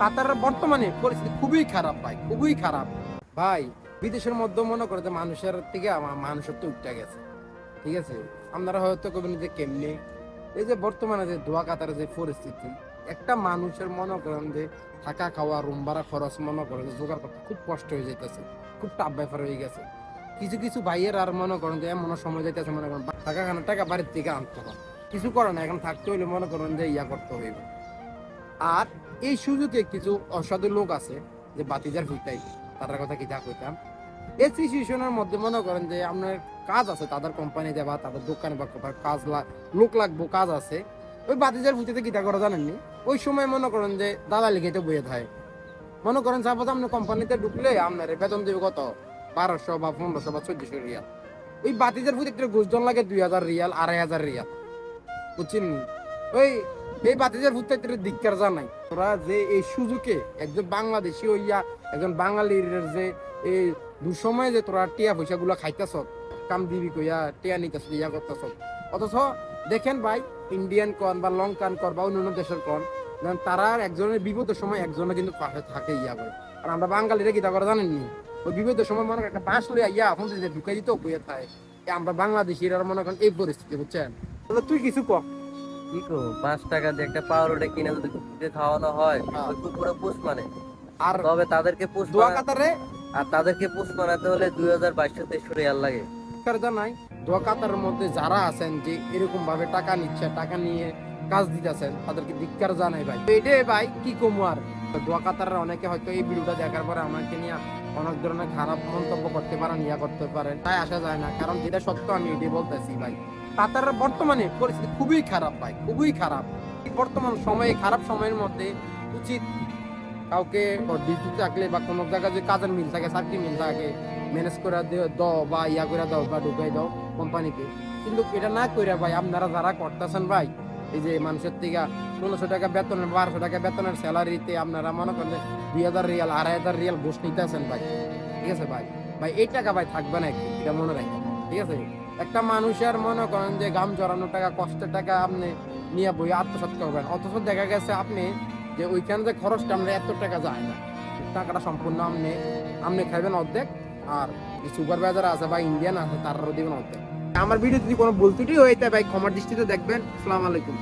কাতারের বর্তমানে পরিস্থিতি খুবই খারাপ ভাই, খুবই খারাপ। ভাই, বিদেশের মধ্যে মনে করে যে মানুষের থেকে মানুষের তো উঠতে গেছে। ঠিক আছে? আপনারা হয়তো কবেন যে কেমনি? এই যে বর্তমানে যে দোয়া কাতারের যে পরিস্থিতি, একটা মানুষের মনে করেন যে থাকা, খাওয়া, রুম ভাড়া খরচ মনে করেন যে জোগাড় করতে খুব কষ্ট হয়ে যাইতেছে, খুব টাফ ব্যাপার হয়ে গেছে। কিছু কিছু ভাইয়ের আর মনে করেন যে এমন সময় যাইতেছে মনে করেন টাকা খানা টাকা বাড়ির থেকে আনতে হবে। কিছু করে না, এখন থাকতে হইলে মনে করেন যে ইয়া করতে হইবে। আর এই সুযোগে কিছু অসাধু লোক আছে যে বাতিজার হইতাই তার কথা কি যা কইতাম? এই সিচুয়েশনের মধ্যে মনে করেন যে আপনার কাজ আছে, তাদের কোম্পানিতে বা তাদের দোকানে বা কাজ লোক লাগবো, কাজ আছে। ওই বাতিজার ভুতিতে কিতা করে জানেননি? ওই সময় মনে করেন যে দাদা লিখেতে বইয়ে থাকে মনে করেন সাপোজ আপনি কোম্পানিতে ঢুকলে আপনার বেতন দেবে কত? বারোশো বা পনেরোশো বা চোদ্দশো রিয়াল। ওই বাতিজার ভুতি একটা গুজজন লাগে দুই হাজার রিয়াল, আড়াই হাজার রিয়াল। বুঝছেন ওই এই বাতিজার ভূত দিককার জানাই। তোরা যে এই সুযোগে একজন বাংলাদেশি হইয়া একজন বাঙালির যে এই দুসময় যে তোরা টিয়া পয়সা গুলা খাইতেছ, কাম দিবি কইয়া টিয়া নিতেছ, ইয়া করতেছ। অথচ দেখেন ভাই ইন্ডিয়ান কন বা লঙ্কান কর বা অন্যান্য দেশের কন তারা একজনের বিপদের সময় একজনে কিন্তু পাশে থাকে ইয়া করে। আর আমরা বাঙালিরা কি করে জানেননি ওই বিপদের সময় মনে একটা বাঁশ লইয়া ইয়া এখন যে ঢুকাই দিতেও কইয়া থাকে আমরা বাংলাদেশিরা মনে করেন এই পরিস্থিতি, বুঝছেন? তুই কিছু কর কি করব পাঁচ টাকা দিয়ে একটা পাউরুটি কিনে যদি কুকুরকে খাওয়ানো হয় হ্যাঁ। ওই কুকুরে পুষ মানে। আর তবে তাদেরকে পুষ দোয়া কাতারে? আর তাদেরকে পুষ বানাতে হলে দুই হাজার বাইশশো তেইশশো রিয়াল লাগে। জানাই দোয়া কাতারের মধ্যে যারা আছেন যে এরকম ভাবে টাকা নিচ্ছে টাকা নিয়ে কাজ দিতেছেন তাদেরকে ধিক্কার জানাই ভাই। এটাই ভাই কি কমু আর? দোয়া কাতারের অনেকে হয়তো এই ভিডিওটা দেখার পরে আমাকে নিয়ে অনেক ধরনের খারাপ মন্তব্য করতে পারেন ইয়া করতে পারেন। তাই আসা যায় না কারণ যেটা সত্য আমি এটাই বলতেছি ভাই। কাতারের বর্তমানে পরিস্থিতি খুবই খারাপ ভাই, খুবই খারাপ। বর্তমান সময়ে খারাপ সময়ের মধ্যে উচিত কাউকে ডিউটি থাকলে বা কোনো জায়গায় যে কাজের মিল থাকে, চাকরি মিল থাকে ম্যানেজ করে দাও বা ইয়া করে দাও বা ঢুকাই দাও কোম্পানিকে। কিন্তু এটা না করে ভাই আপনারা যারা করতেছেন ভাই, এই যে মানুষের থেকে ষোলোশো টাকা বেতন বারোশো টাকা বেতনের স্যালারিতে আপনারা মনে করেন দুই হাজার রিয়াল, আড়াই হাজার রিয়াল ঘুষ নিতেছেন ভাই। ঠিক আছে ভাই? ভাই, এই টাকা ভাই থাকবে না এটা মনে রাখেন ঠিক আছে? একটা মানুষের মনে করেন যে গাম জড়ানো টাকা, কষ্টের টাকা আপনি নিয়ে বই আত্মসাত করবেন। অথচ দেখা গেছে আপনি যে ওইখানে যে খরচটা আমরা এত টাকা যায় না। টাকাটা সম্পূর্ণ আপনি আপনি খাইবেন অর্ধেক আর যে সুপারভাইজার আছে বা ইন্ডিয়ান আছে, তারাও দেবেন অর্ধেক। আমার ভিডিও যদি কোনো ভুল ত্রুটি হয়ে যায় ভাই, ক্ষমার দৃষ্টিতে দেখবেন। আসসালামু আলাইকুম।